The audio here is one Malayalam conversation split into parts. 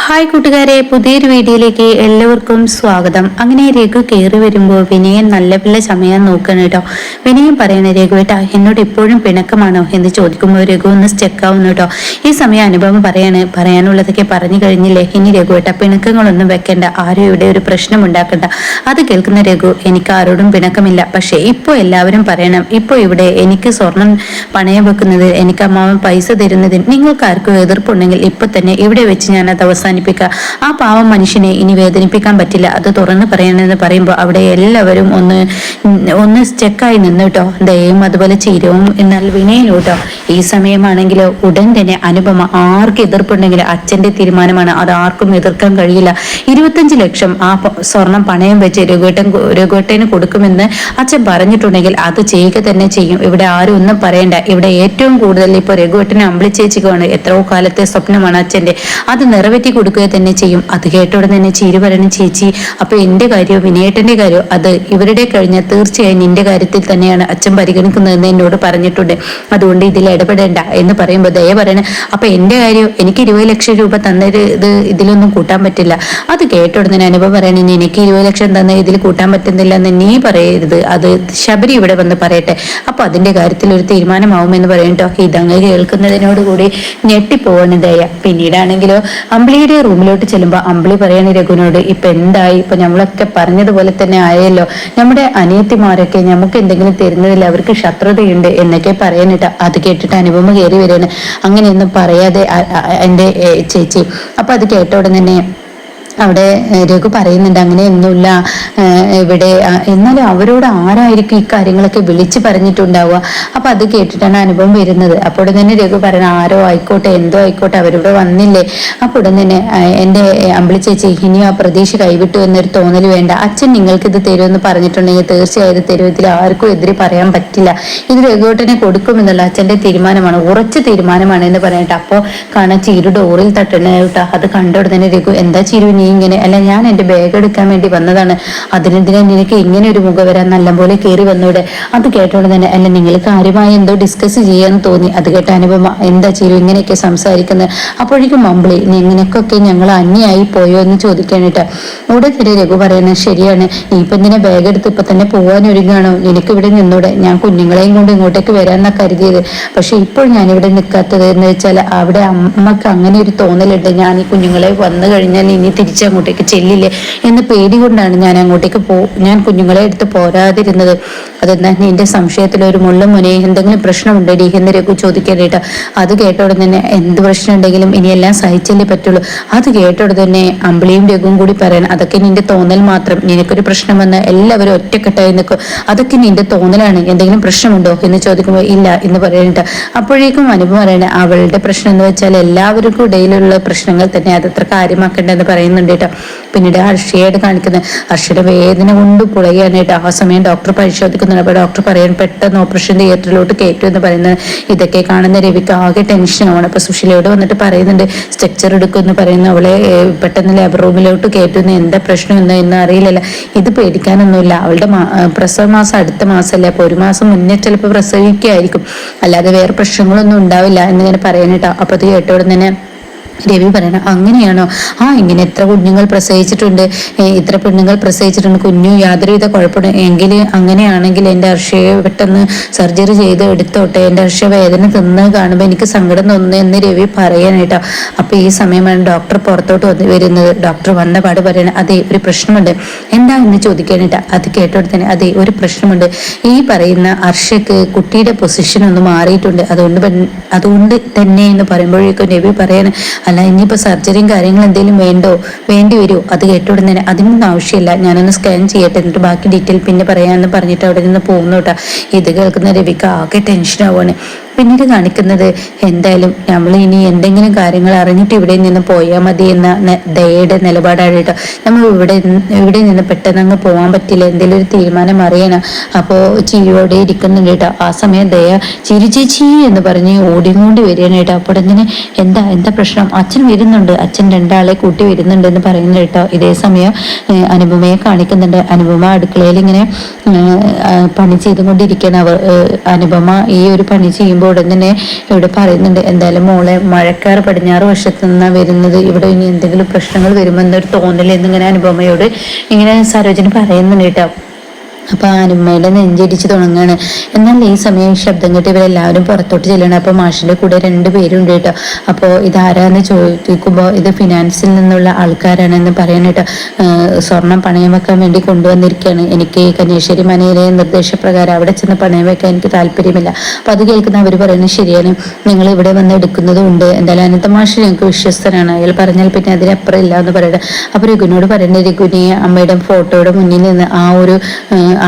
ഹായ് കൂട്ടുകാരെ പുതിയൊരു വീഡിയോയിലേക്ക് എല്ലാവർക്കും സ്വാഗതം. അങ്ങനെ രഘു കയറി വരുമ്പോൾ വിനയൻ നല്ല പിള്ള സമയം നോക്കണം കേട്ടോ. വിനയൻ പറയണ രഘുവേട്ടാ എന്നോട് ഇപ്പോഴും പിണക്കമാണോ? എന്ന് ചോദിക്കുമ്പോൾ രഘു ഒന്ന് സ്റ്റെക്കാവുന്നു കേട്ടോ. ഈ സമയം അനുഭവം പറയാണ് പറയാനുള്ളതൊക്കെ പറഞ്ഞു കഴിഞ്ഞില്ലേ? ഇനി രഘുവേട്ട പിണക്കങ്ങളൊന്നും വെക്കേണ്ട. ആരും ഇവിടെ ഒരു പ്രശ്നം ഉണ്ടാക്കണ്ട. അത് കേൾക്കുന്ന രഘു എനിക്ക് ആരോടും പിണക്കമില്ല. പക്ഷേ ഇപ്പോൾ എല്ലാവരും പറയണം ഇപ്പോൾ ഇവിടെ എനിക്ക് സ്വർണം പണയം വെക്കുന്നത് എനിക്ക് അമ്മാവൻ പൈസ തരുന്നതിന്. നിങ്ങൾക്ക് ആർക്കും എതിർപ്പുണ്ടെങ്കിൽ ഇപ്പം തന്നെ ഇവിടെ വെച്ച് ഞാൻ അത് അവസാനിപ്പിക്കുക. ആ പാവം മനുഷ്യനെ ഇനി വേദനിപ്പിക്കാൻ പറ്റില്ല. അത് തുറന്ന് പറയണമെന്ന് പറയുമ്പോൾ അവിടെ എല്ലാവരും ഒന്ന് ഒന്ന് സ്റ്റെക്കായി നിന്നു കേട്ടോ. ദയവും അതുപോലെ ചീരവും എന്നാൽ വിനയനും കേട്ടോ ഈ സമയമാണെങ്കിൽ ഉടൻ തന്നെ അനുപമ ആർക്ക് എതിർപ്പുണ്ടെങ്കിൽ അച്ഛന്റെ തീരുമാനമാണ്. അത് ആർക്കും എതിർക്കാൻ കഴിയില്ല. ഇരുപത്തഞ്ച് ലക്ഷം ആ സ്വർണം പണയം വെച്ച് രഘുവേട്ടൻ രഘുവേട്ടന് കൊടുക്കുമെന്ന് അച്ഛൻ പറഞ്ഞിട്ടുണ്ടെങ്കിൽ അത് ചെയ്യുക തന്നെ ചെയ്യും. ഇവിടെ ആരും ഒന്നും പറയണ്ട. ഇവിടെ ഏറ്റവും കൂടുതൽ ഇപ്പോൾ രഘുവേട്ടനെ അമ്പിളിച്ചേച്ചിക്കാണ് എത്രയോ കാലത്തെ സ്വപ്നമാണ് അച്ഛന്റെ അത് നിറവേറ്റി കൊടുക്കുക തന്നെ ചെയ്യും. അത് കേട്ടോടെ തന്നെ ചിരി പറയണം ചേച്ചി അപ്പൊ എന്റെ കാര്യമോ വിനയേട്ടന്റെ കാര്യമോ അത് ഇവരുടെ കഴിഞ്ഞ തീർച്ചയായും നിന്റെ കാര്യത്തിൽ തന്നെയാണ് അച്ഛൻ പരിഗണിക്കുന്നതെന്ന് എന്നോട് പറഞ്ഞിട്ടുണ്ട്. അതുകൊണ്ട് ഇതിൽ ഇടപെടേണ്ട. എന്ന് പറയുമ്പോൾ ദയ പറയണേ. അപ്പൊ എന്റെ കാര്യം? എനിക്ക് ഇരുപത് ലക്ഷം രൂപ തന്നൊരു ഇത് ഇതിലൊന്നും കൂട്ടാൻ പറ്റില്ല. അത് കേട്ടോടെ തന്നെ അനുഭവം പറയണേ. എനിക്ക് ഇരുപത് ലക്ഷം തന്ന ഇതിൽ കൂട്ടാൻ പറ്റുന്നില്ല എന്ന് നീ പറയരുത്. അത് ശബരി ഇവിടെ വന്ന് പറയട്ടെ. അപ്പൊ അതിന്റെ കാര്യത്തിൽ ഒരു തീരുമാനമാവുമെന്ന് പറയട്ടോ ഇതങ്ങ് കേൾക്കുന്നതിനോട് കൂടി ഞെട്ടിപ്പോവാണ് ദയ. പിന്നീടാണെങ്കിലോ അമ്പിളിയുടെ റൂമിലോട്ട് ചെല്ലുമ്പോൾ അമ്പിളി പറയാണ് രഘുവിനോട് ഇപ്പൊ എന്തായി? ഇപ്പൊ നമ്മളൊക്കെ പറഞ്ഞതുപോലെ തന്നെ ആയല്ലോ. നമ്മുടെ അനിയത്തിമാരൊക്കെ നമുക്ക് എന്തെങ്കിലും തരുന്നതിൽ അവർക്ക് ശത്രുതയുണ്ട് എന്നൊക്കെ പറയാനിട്ട് അത് കേട്ടിട്ട് അനുപമ കയറി വരികയാണ്. അങ്ങനെയൊന്നും പറയാതെ ഏ, ചേച്ചി. അപ്പൊ അത് കേട്ട ഉടനെ തന്നെ അവിടെ രഘു പറയുന്നുണ്ട് അങ്ങനെ ഒന്നുമില്ല ഇവിടെ എന്നാലും അവരോട് ആരായിരിക്കും ഈ വിളിച്ചു പറഞ്ഞിട്ടുണ്ടാവുക? അപ്പൊ അത് കേട്ടിട്ടാണ് അനുഭവം വരുന്നത്. അപ്പോൾ തന്നെ രഘു പറയുന്നത് ആരോ ആയിക്കോട്ടെ എന്തോ ആയിക്കോട്ടെ അവരിവിടെ വന്നില്ലേ? അപ്പോൾ ഉടൻ തന്നെ എന്റെ അമ്പിളി ചേച്ചി ഇനിയും ആ പ്രതീക്ഷ കൈവിട്ടു എന്നൊരു തോന്നൽ വേണ്ട. അച്ഛൻ നിങ്ങൾക്ക് ഇത് തരുമെന്ന് പറഞ്ഞിട്ടുണ്ടെങ്കിൽ തീർച്ചയായും തരും ഇതിൽ ആർക്കും എതിരെ പറയാൻ പറ്റില്ല. ഇത് രഘുവേട്ടനെ കൊടുക്കുമെന്നുള്ള അച്ഛന്റെ തീരുമാനമാണ് ഉറച്ച തീരുമാനമാണ് എന്ന് പറഞ്ഞിട്ട് അപ്പോൾ കാണാൻ ചീരു ഡോറിൽ തട്ടണ കേട്ടോ. അത് കണ്ടോടെ തന്നെ രഘു എന്താ ചിരു നീ ഇങ്ങനെ അല്ല ഞാൻ എന്റെ ബാഗ് എടുക്കാൻ വേണ്ടി വന്നതാണ്. അതിനെതിരെ നിനക്ക് ഇങ്ങനെ ഒരു മുഖം വരാൻ നല്ലപോലെ കയറി വന്നൂടെ? അത് കേട്ടോണ്ട് തന്നെ അല്ല നിങ്ങൾ കാര്യമായി എന്തോ ഡിസ്കസ് ചെയ്യാൻ തോന്നി. അത് കേട്ട അനുപമ എന്താ ചെയ്യും ഇങ്ങനെയൊക്കെ സംസാരിക്കുന്നത് അപ്പോഴേക്കും മമ്പിളി നീ ഇങ്ങനെയൊക്കെ ഞങ്ങൾ അന്യായി പോയോ എന്ന് ചോദിക്കാനിട്ട് ഉടനെ രഘു പറയുന്നത് ശരിയാണ്. നീ ഇപ്പൊ ഇങ്ങനെ ബാഗ് എടുത്ത് ഇപ്പൊ തന്നെ പോകാൻ ഒരുങ്ങാണോ? നിനക്ക് ഇവിടെ നിന്നൂടെ. ഞാൻ കുഞ്ഞുങ്ങളെയും കൊണ്ട് ഇങ്ങോട്ടേക്ക് വരാന്നാ കരുതിയത്. പക്ഷെ ഇപ്പോൾ ഞാൻ ഇവിടെ നിൽക്കാത്തത് എന്ന് വെച്ചാൽ അവിടെ അമ്മയ്ക്ക് അങ്ങനെ ഒരു തോന്നലുണ്ട്. ഞാൻ ഈ കുഞ്ഞുങ്ങളെ വന്നു കഴിഞ്ഞാൽ ഇനി തിരിച്ചങ്ങോട്ടേക്ക് ചെല്ലില്ലേ? എന്ന പേടി കൊണ്ടാണ് ഞാൻ അങ്ങോട്ടേക്ക് പോ ഞാൻ കുഞ്ഞുങ്ങളെ എടുത്ത് പോരാതിരുന്നത്. അതെന്താ? നിന്റെ സംശയത്തിൽ ഒരു മുള്ള മുനെ എന്തെങ്കിലും പ്രശ്നമുണ്ടെടി എന്ന് രഘു ചോദിക്കാനായിട്ട് അത് കേട്ടോടെ തന്നെ എന്ത് പ്രശ്നം ഉണ്ടെങ്കിലും ഇനിയെല്ലാം സഹിച്ചല്ലേ പറ്റുള്ളൂ. അത് കേട്ടോടെ തന്നെ അമ്പിളിയും രഘുവും കൂടി പറയാൻ അതൊക്കെ നിന്റെ തോന്നൽ മാത്രം. നിനക്കൊരു പ്രശ്നം വന്ന് എല്ലാവരും ഒറ്റക്കെട്ടായി നിൽക്കും. അതൊക്കെ നിന്റെ തോന്നലാണ്. എന്തെങ്കിലും പ്രശ്നമുണ്ടോ? എന്ന് ചോദിക്കുമ്പോൾ ഇല്ല എന്ന് പറയാനിട്ട് അപ്പോഴേക്കും അനുഭവം പറയണ അവളുടെ പ്രശ്നം എന്ന് വെച്ചാൽ എല്ലാവർക്കും ഇടയിലുള്ള പ്രശ്നങ്ങൾ തന്നെ. അതത്ര കാര്യമാക്കേണ്ടെന്ന് പറയുന്നുണ്ട്. കേട്ടോ പിന്നീട് ഹർഷയോട് കാണിക്കുന്നത് അർഷയുടെ വേദന കൊണ്ട് പുളയാനായിട്ട് ആ സമയം ഡോക്ടർ പരിശോധിക്കുന്നുണ്ട്. അപ്പോൾ ഡോക്ടർ പറയാൻ പെട്ടെന്ന് ഓപ്പറേഷൻ തിയേറ്ററിലോട്ട് കയറ്റും എന്ന് പറയുന്നത്. ഇതൊക്കെ കാണുന്ന രവിക്ക് ആകെ ടെൻഷനാണ് അപ്പോൾ സുശീലയോട് വന്നിട്ട് പറയുന്നുണ്ട് സ്ട്രക്ചർ എടുക്കുമെന്ന് പറയുന്നു. അവളെ പെട്ടെന്ന് ലേബർ റൂമിലോട്ട് കയറ്റുന്നു എന്താ പ്രശ്നം എന്ന് എന്ന് അറിയില്ലല്ല. ഇത് പേടിക്കാനൊന്നുമില്ല. അവളുടെ പ്രസവ മാസം അടുത്ത മാസമല്ലേ അപ്പോൾ ഒരു മാസം മുന്നേ ചിലപ്പോൾ പ്രസവിക്കുകയായിരിക്കും അല്ലാതെ വേറെ പ്രശ്നങ്ങളൊന്നും ഉണ്ടാവില്ല എന്ന് ഞാൻ പറയാനിട്ടോ അപ്പോൾ അത് കേട്ടോടെ തന്നെ രവി പറയണം അങ്ങനെയാണോ? ആ ഇങ്ങനെ എത്ര കുഞ്ഞുങ്ങൾ പ്രസവിച്ചിട്ടുണ്ട്. ഇത്ര പെണ്ണുങ്ങൾ പ്രസവിച്ചിട്ടുണ്ട്. കുഞ്ഞു യാതൊരുവിധ കുഴപ്പമില്ല. എങ്കിൽ അങ്ങനെയാണെങ്കിൽ എന്റെ അർഷയെ പെട്ടെന്ന് സർജറി ചെയ്ത് എടുത്തോട്ടെ. എന്റെ അർഷ വേദന തിന്ന് കാണുമ്പോൾ എനിക്ക് സങ്കടം തോന്നുന്നു എന്ന് രവി പറയാനായിട്ടോ അപ്പോൾ ഈ സമയമാണ് ഡോക്ടർ പുറത്തോട്ട് വന്ന് വരുന്നത്. ഡോക്ടർ വന്ന പാട് പറയണം അതെ ഒരു പ്രശ്നമുണ്ട്. എന്താ? എന്ന് ചോദിക്കാനായിട്ട് അത് കേട്ടോടെ തന്നെ അതെ ഒരു പ്രശ്നമുണ്ട്. ഈ പറയുന്ന അർഷയ്ക്ക് കുട്ടിയുടെ പൊസിഷൻ ഒന്ന് മാറിയിട്ടുണ്ട്. അതുകൊണ്ട് അതുകൊണ്ട് തന്നെ എന്ന് പറയുമ്പോഴേക്കും രവി പറയാണ് അല്ല ഇനിയിപ്പോ സർജറിയും കാര്യങ്ങളും എന്തെങ്കിലും വേണ്ടോ? വേണ്ടി വരുമോ അത് കേട്ടോടെ തന്നെ അതിനൊന്നും ആവശ്യമില്ല. ഞാനൊന്ന് സ്കാൻ ചെയ്യട്ടെ. എന്നിട്ട് ബാക്കി ഡീറ്റെയിൽ പിന്നെ പറയാമെന്ന് പറഞ്ഞിട്ട് അവിടെ നിന്ന് പോകുന്നു കേട്ടോ. ഇത് കേൾക്കുന്ന രവിക്ക് ആകെ ടെൻഷൻ ആവുകയാണ് പിന്നീട് കാണിക്കുന്നത് എന്തായാലും നമ്മൾ ഇനി എന്തെങ്കിലും കാര്യങ്ങൾ അറിഞ്ഞിട്ട് ഇവിടെ നിന്ന് പോയാൽ മതി എന്ന ദയയുടെ നിലപാടാണ് കേട്ടോ നമ്മൾ ഇവിടെ ഇവിടെ നിന്ന് പെട്ടെന്ന് അങ്ങ് പോകാൻ പറ്റില്ല. എന്തെങ്കിലും ഒരു തീരുമാനം അറിയണം. അപ്പോൾ ചിരിയോടെ ഇരിക്കുന്നുണ്ട് കേട്ടോ. ആ സമയം ദയ ചിരി ചേച്ചി എന്ന് പറഞ്ഞ് ഓടിക്കൊണ്ട് വരികയാണ് കേട്ടോ. അപ്പോൾ ഇങ്ങനെ എന്താ എന്താ പ്രശ്നം? അച്ഛൻ വരുന്നുണ്ട്. അച്ഛൻ രണ്ടാളെ കൂട്ടി വരുന്നുണ്ട് എന്ന് പറയുന്നു കേട്ടോ. ഇതേ സമയം അനുപമയെ കാണിക്കുന്നുണ്ട്. അനുപമ അടുക്കളയിൽ ഇങ്ങനെ പണി ചെയ്തുകൊണ്ടിരിക്കുകയാണ്. അവർ അനുപമ ഈ ഒരു പണി ചെയ്യുമ്പോൾ ഉടൻ തന്നെ ഇവിടെ പറയുന്നുണ്ട് എന്തായാലും മോളെ മഴക്കാർ പടിഞ്ഞാറ് വശത്ത് നിന്നാണ് വരുന്നത്. ഇവിടെ ഇനി എന്തെങ്കിലും പ്രശ്നങ്ങൾ വരുമെന്നൊരു തോന്നൽ എന്നിങ്ങനെ അനുപമയോട് ഇങ്ങനെ സരോജിനി പറയുന്നുണ്ട് കേട്ടോ. അപ്പൊ അനുമ്മയുടെ നെഞ്ചടിച്ച് തുടങ്ങാണ്. എന്നാൽ ഈ സമയം ശബ്ദം കേട്ട് ഇവരെല്ലാവരും പുറത്തോട്ട് ചെല്ലണം അപ്പൊ മാഷിന്റെ കൂടെ രണ്ട് പേരുണ്ട് കേട്ടോ. അപ്പോൾ ഇതാരാന്ന് ചോദിക്കുമ്പോൾ ഇത് ഫിനാൻസിൽ നിന്നുള്ള ആൾക്കാരാണെന്ന് പറയാൻ കേട്ടോ. സ്വർണം പണയം വെക്കാൻ വേണ്ടി കൊണ്ടുവന്നിരിക്കുകയാണ്. എനിക്ക് കന്യാശ്ശേരി മനയിലെ നിർദ്ദേശപ്രകാരം അവിടെ ചെന്ന് പണയം വെക്കാൻ എനിക്ക് താല്പര്യമില്ല. അപ്പൊ അത് കേൾക്കുന്ന അവർ പറയുന്നത് ശരിയാണ്. നിങ്ങൾ ഇവിടെ വന്ന് എടുക്കുന്നതും ഉണ്ട്. എന്തായാലും അനന്ത മാഷ് ഞങ്ങൾക്ക് വിശ്വസ്തനാണ്. അയാൾ പറഞ്ഞാൽ പിന്നെ അതിനപ്പുറം ഇല്ല എന്ന് പറയട്ടെ. അപ്പൊ രഘുവിനോട് പറയുന്നത് രഘുവിനെ അമ്മയുടെ ഫോട്ടോയുടെ മുന്നിൽ നിന്ന് ആ ഒരു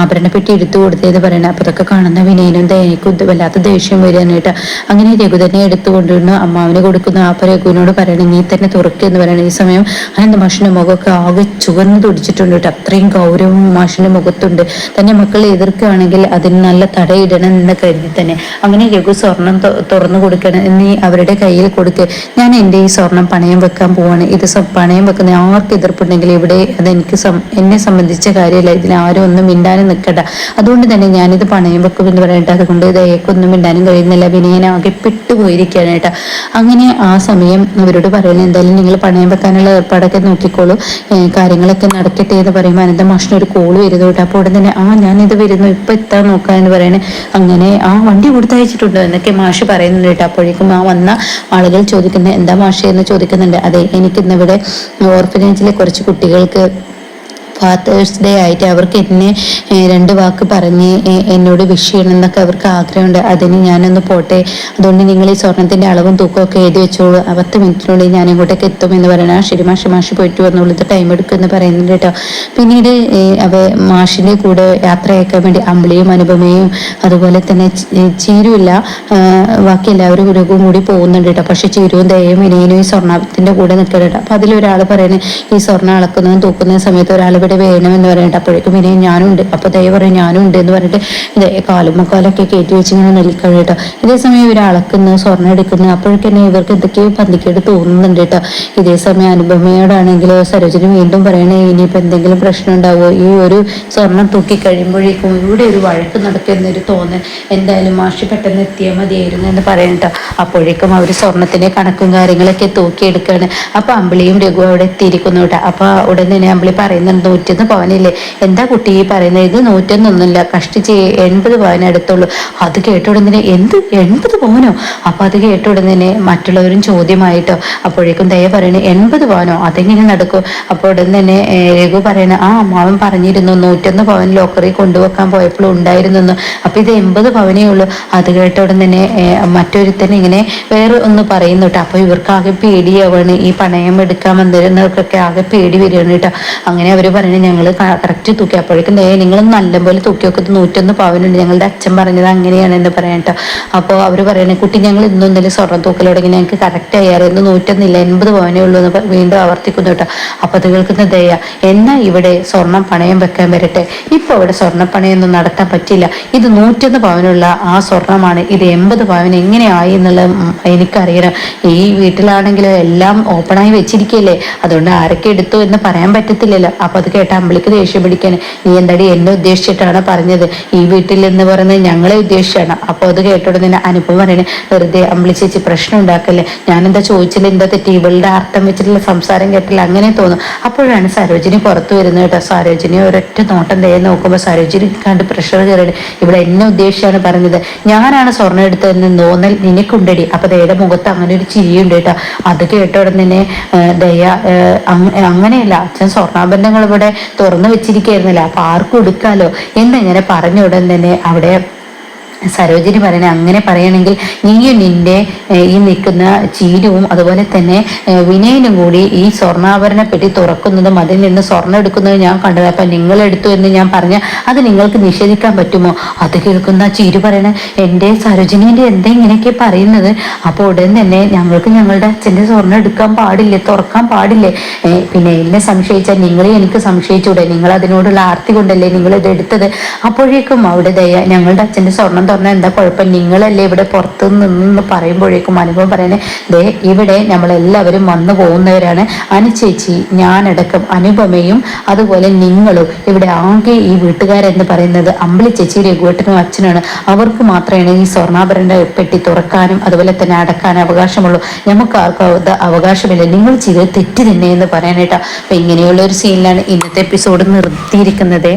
ആഭരണ പെട്ടി എടുത്തു കൊടുത്തതെന്ന് പറയണ. അപ്പൊ അതൊക്കെ കാണുന്ന വിനയനും ദയനിക്കും വല്ലാത്ത ദേഷ്യം വരികയാണ് അങ്ങനെ രഘു തന്നെ എടുത്തു കൊണ്ടുവരുന്നു അമ്മാവിന് കൊടുക്കുന്നു. ആ രഘുവിനോട് പറയണേ നീ തന്നെ തുറക്കുക എന്ന് പറയണേ. ഈ സമയം അനന്ത മാഷിന്റെ മുഖമൊക്കെ ആകെ ചുവന്ന് തുടിച്ചിട്ടുണ്ട് കേട്ടോ. അത്രയും ഗൗരവം മാഷിന്റെ മുഖത്തുണ്ട്. തന്റെ മക്കൾ എതിർക്കുകയാണെങ്കിൽ അതിന് നല്ല തടയിടണം എന്ന് കരുതി തന്നെ. അങ്ങനെ രഘു സ്വർണം തുറന്നു കൊടുക്കണം. നീ അവരുടെ കയ്യിൽ കൊടുക്ക്. ഞാൻ എന്റെ ഈ സ്വർണം പണയം വെക്കാൻ പോവാണ്. ഇത് പണയം വെക്കുന്ന ആർക്ക് എതിർപ്പുണ്ടെങ്കിൽ ഇവിടെ അത് എനിക്ക് എന്നെ സംബന്ധിച്ച കാര്യമല്ല. ഇതിൽ ആരും ഒന്നും മിണ്ടാൻ മിണ്ടാനും നിൽക്കണ്ട അതുകൊണ്ട് തന്നെ ഞാനിത് പണയം വെക്കും എന്ന് പറഞ്ഞിട്ട് അതുകൊണ്ട് ദയക്കൊന്നും മിണ്ടാനും കഴിയുന്നില്ല. വിനയനാകെ പെട്ടുപോയിരിക്കുകയാണ് കേട്ടോ. അങ്ങനെ ആ സമയം അവരോട് പറയുന്നത് എന്തായാലും നിങ്ങൾ പണയം വെക്കാനുള്ള ഏർപ്പാടൊക്കെ നോക്കിക്കോളൂ. കാര്യങ്ങളൊക്കെ നടക്കട്ടെ എന്ന് പറയുമ്പോൾ അനന്ത മാഷിന് ഒരു കോൾ വരുന്നു കേട്ടോ. അപ്പോൾ ഉടൻ തന്നെ ആ ഞാനിത് വരുന്നു. ഇപ്പൊ എത്താൻ നോക്കാം എന്ന് പറയണേ. അങ്ങനെ ആ വണ്ടി കൊടുത്തയച്ചിട്ടുണ്ട് എന്നൊക്കെ മാഷ് പറയുന്നുണ്ട് കേട്ടോ. അപ്പോഴേക്കും ആ വന്ന ആളുകൾ ചോദിക്കുന്നത് എന്താ മാഷ്? എന്ന് ചോദിക്കുന്നുണ്ട്. അതെ എനിക്കിന്നിവിടെ ഓർഫനേജിലെ കുറച്ച് കുട്ടികൾക്ക് ഫാദേഴ്സ് ഡേ ആയിട്ട് അവർക്ക് എന്നെ രണ്ട് വാക്ക് പറഞ്ഞ് എന്നോട് വിഷ് ചെയ്യണം എന്നൊക്കെ അവർക്ക് ആഗ്രഹമുണ്ട്. അതിന് ഞാനൊന്ന് പോട്ടെ. അതുകൊണ്ട് നിങ്ങൾ ഈ സ്വർണത്തിന്റെ അളവും തൂക്കമൊക്കെ എഴുതി വെച്ചോളൂ. പത്ത് മിനിറ്റിനുള്ളിൽ ഞാൻ ഇങ്ങോട്ടേക്ക് എത്തും എന്ന് പറയണം ശരി മാഷി മാഷി പോയിട്ട് വന്നോളൂ ഇത് ടൈം എടുക്കുമെന്ന് പറയുന്നുണ്ട് കേട്ടോ. പിന്നീട് അവ മാഷിന്റെ കൂടെ യാത്രയാക്കാൻ വേണ്ടി അമ്പിളിയും അനുപമയും അതുപോലെ തന്നെ ചീരുമില്ല ബാക്കി എല്ലാവരും ഗുരുവും കൂടി പോകുന്നുണ്ട് കേട്ടോ. പക്ഷെ ചീരുവും ദയവും ഇനിയനും ഈ സ്വർണത്തിന്റെ കൂടെ നിൽക്കുന്നുണ്ട് അപ്പോൾ അതിലൊരാൾ പറയുന്നത് ഈ സ്വർണം അളക്കുന്നതും തൂക്കുന്ന സമയത്ത് ഒരാൾ ഇവിടെ വേണമെന്ന് പറഞ്ഞിട്ട് അപ്പോഴേക്കും ഇനി ഞാനും ഉണ്ട് അപ്പോൾ ദയ പറയും ഞാനും ഉണ്ട് എന്ന് പറഞ്ഞിട്ട് ഇത് കാലും മുക്കാലൊക്കെ കയറ്റി വെച്ച് ഇങ്ങനെ നിൽക്കണം കേട്ടോ. ഇതേ സമയം ഇവർ അളക്കുന്നു സ്വർണം എടുക്കുന്നു. അപ്പോഴേക്കും ഇവർക്ക് എന്തൊക്കെയോ പന്തിക്കേട് തോന്നുന്നുണ്ട് കേട്ടോ. ഇതേ സമയം അനുപമയോടാണെങ്കിൽ സരോജിനി വീണ്ടും പറയണേ ഇനിയിപ്പോൾ എന്തെങ്കിലും പ്രശ്നം ഉണ്ടാവുമോ ഈ ഒരു സ്വർണം തൂക്കി കഴിയുമ്പോഴേക്കും ഇവിടെ ഒരു വഴക്ക് നടക്കുന്നൊരു തോന്നൽ എന്തായാലും മാഷി പെട്ടെന്ന് എത്തിയാൽ മതിയായിരുന്നു എന്ന് പറയണ്ട അപ്പോഴേക്കും അവർ സ്വർണത്തിന്റെ കണക്കും കാര്യങ്ങളൊക്കെ തൂക്കിയെടുക്കുകയാണ്. അപ്പൊ അമ്പിളിയും രഘു അവിടെ എത്തിയിരിക്കുന്നു കേട്ടോ. അപ്പൊ ഉടൻ തന്നെ അമ്പിളി പറയുന്നുണ്ട് നൂറ്റൊന്ന് പവനില്ലേ? എന്താ കുട്ടി ഈ പറയുന്നത്? ഇത് നൂറ്റൊന്നൊന്നുമില്ല. കഷ്ടിച്ച് എൺപത് പവൻ എടുത്തുള്ളൂ. അത് കേട്ടുവിടുന്നതിന് എന്ത്? എൺപത് പവനോ? അപ്പോൾ അത് കേട്ടുവിടുന്നതിന് മറ്റുള്ളവരും ചോദ്യമായിട്ടോ? അപ്പോഴേക്കും ദയ പറയണേ എൺപത് പവനോ? അതെങ്ങനെ നടക്കും? അപ്പോൾ ഉടൻ തന്നെ രഘു പറയണ ആ അമ്മാവൻ പറഞ്ഞിരുന്നു നൂറ്റൊന്ന് പവൻ ലോക്കറിൽ കൊണ്ടുവെക്കാൻ പോയപ്പോഴും ഉണ്ടായിരുന്നു അപ്പൊ ഇത് എൺപത് പവനേ ഉള്ളൂ. അത് കേട്ട ഉടൻ തന്നെ മറ്റൊരുത്തൻ ഇങ്ങനെ വേറെ ഒന്ന് പറയുന്നു കേട്ടോ. അപ്പൊ ഇവർക്ക് ആകെ പേടിയാവാണ്. ഈ പണയം എടുക്കാൻ വന്നിരുന്നവർക്കൊക്കെ ആകെ പേടി വരികയാണ് കേട്ടോ. അങ്ങനെ അവർ പറഞ്ഞു ഞങ്ങൾ കറക്റ്റ് തൂക്കി അപ്പോഴേക്കും ദേ നിങ്ങൾ നല്ലപോലെ തൂക്കി വെക്കുന്നത് നൂറ്റൊന്ന് പവനുണ്ട്. ഞങ്ങളുടെ അച്ഛൻ പറഞ്ഞത് അങ്ങനെയാണ് എന്ന് പറയാം കേട്ടോ അപ്പോൾ അവർ പറയണേ കുട്ടി ഞങ്ങൾ ഇന്നൊന്നും സ്വർണം തൂക്കൽ തുടങ്ങി. ഞങ്ങൾക്ക് കറക്റ്റ് ആയിരുന്നു നൂറ്റൊന്നില്ല. എൺപത് പവനേ ഉള്ളൂ എന്ന് വീണ്ടും ആവർത്തിക്കുന്നു കേട്ടോ അപ്പോൾ അത് കേൾക്കുന്ന ദയ എന്നാൽ ഇവിടെ സ്വർണം പണയം വെക്കാൻ വരട്ടെ? ഇപ്പോൾ ഇവിടെ സ്വർണപ്പണയൊന്നും നടത്താൻ പറ്റില്ല ഇത് നൂറ്റൊന്ന് പവനുള്ള ആ സ്വർണമാണ്. ഇത് എൺപത് പവൻ എങ്ങനെയായി എന്നുള്ളത് എനിക്കറിയണം. ഈ വീട്ടിലാണെങ്കിലും എല്ലാം ഓപ്പണായി വെച്ചിരിക്കുകയല്ലേ അതുകൊണ്ട് ആരൊക്കെ എടുത്തു എന്ന് പറയാൻ പറ്റത്തില്ലല്ലോ. അപ്പോൾ അത് കേട്ട അമ്പിളിക്ക് ദേഷ്യം പിടിക്കാൻ നീ എന്താടി എന്നെ ഉദ്ദേശിച്ചിട്ടാണ് പറഞ്ഞത്? ഈ വീട്ടിൽ എന്ന് പറയുന്നത് ഞങ്ങളെ ഉദ്ദേശിച്ചാണ്. അപ്പോൾ അത് കേട്ടോടെ തന്നെ അനുഭവം പറയണേ വെറുതെ അമ്പിളി ചേച്ചി പ്രശ്നം ഉണ്ടാക്കല്ലേ? ഞാനെന്താ ചോദിച്ചില്ല? എന്താ തെറ്റി? ഇവളുടെ അർത്ഥം വെച്ചിട്ടുള്ള സംസാരം കേട്ടില്ല. അങ്ങനെ തോന്നും. അപ്പോഴാണ് സരോജിനി പുറത്തു വരുന്നത് കേട്ടോ. സരോജിനി ഒരൊറ്റ നോട്ടം തേ നോക്കുമ്പോൾ സരോജിനി കണ്ട് പ്രഷർ കയറി ഇവിടെ എന്നെ ഉദ്ദേശിച്ചാണ് പറഞ്ഞത്. ഞാനാണ് സ്വർണം എടുത്തതെന്ന് തോന്നൽ നിനക്കുണ്ടടി. അപ്പൊ ദയയുടെ മുഖത്ത് അങ്ങനെ ഒരു ചിരിയുണ്ട് കേട്ടോ. അത് കേട്ട നിന്നെ ദയ അങ്ങനെയല്ല. അച്ഛൻ സ്വർണാഭരണങ്ങൾ ഇവിടെ തുറന്നു വെച്ചിരിക്കുകയായിരുന്നില്ല. അപ്പൊ ആർക്കും എടുക്കാലോ എന്നിങ്ങനെ പറഞ്ഞ ഉടൻ തന്നെ അവിടെ സരോജിനി പറയണേ അങ്ങനെ പറയണമെങ്കിൽ നീയും നിന്റെ ഈ നിൽക്കുന്ന ചീരുവും അതുപോലെ തന്നെ വിനയനും കൂടി ഈ സ്വർണാഭരണ പെട്ടി തുറക്കുന്നതും അതിൽ നിന്ന് സ്വർണം എടുക്കുന്നതും ഞാൻ കണ്ടത്. അപ്പൊ നിങ്ങൾ എടുത്തു എന്ന് ഞാൻ പറഞ്ഞ അത് നിങ്ങൾക്ക് നിഷേധിക്കാൻ പറ്റുമോ? അത് കേൾക്കുന്ന ചീരു പറയണ എന്റെ സരോജിനിന്റെ എന്താ ഇങ്ങനെയൊക്കെ പറയുന്നത്? അപ്പോൾ ഉടൻ തന്നെ ഞങ്ങൾക്ക് ഞങ്ങളുടെ അച്ഛന്റെ സ്വർണം എടുക്കാൻ പാടില്ലേ തുറക്കാൻ പാടില്ലേ? പിന്നെ എന്നെ സംശയിച്ചാൽ നിങ്ങളെ എനിക്ക് സംശയിച്ചൂടെ? നിങ്ങൾ അതിനോടുള്ള ആർത്തി കൊണ്ടല്ലേ നിങ്ങൾ ഇത് എടുത്തത്? അപ്പോഴേക്കും അവിടെ ദയ ഞങ്ങളുടെ അച്ഛന്റെ സ്വർണം തുറന്നാൽ എന്താ കുഴപ്പം? നിങ്ങളല്ലേ ഇവിടെ പുറത്ത് നിന്ന് പറയുമ്പോഴേക്കും അനുഭവം പറയണേ ദേ ഇവിടെ നമ്മളെല്ലാവരും വന്നു പോകുന്നവരാണ്. അനുചേച്ചി ഞാനടക്കം അനുപമയും അതുപോലെ നിങ്ങളും ഇവിടെ ആകെ ഈ വീട്ടുകാരെന്ന് പറയുന്നത് അമ്പിളി ചേച്ചി രഘുവേട്ടനും അച്ഛനാണ് അവർക്ക് മാത്രമാണ് ഈ സ്വർണാഭരണ പെട്ടി തുറക്കാനും അതുപോലെ തന്നെ അടക്കാനും അവകാശമുള്ളൂ. നമുക്ക് ആർക്കും അവകാശമില്ല. നിങ്ങൾ ചെയ്ത് തെറ്റ് തന്നെ എന്ന് പറയാനായിട്ടാ. അപ്പൊ ഇങ്ങനെയുള്ള ഒരു സീനിലാണ് ഇന്നത്തെ എപ്പിസോഡ് നിർത്തിയിരിക്കുന്നത്.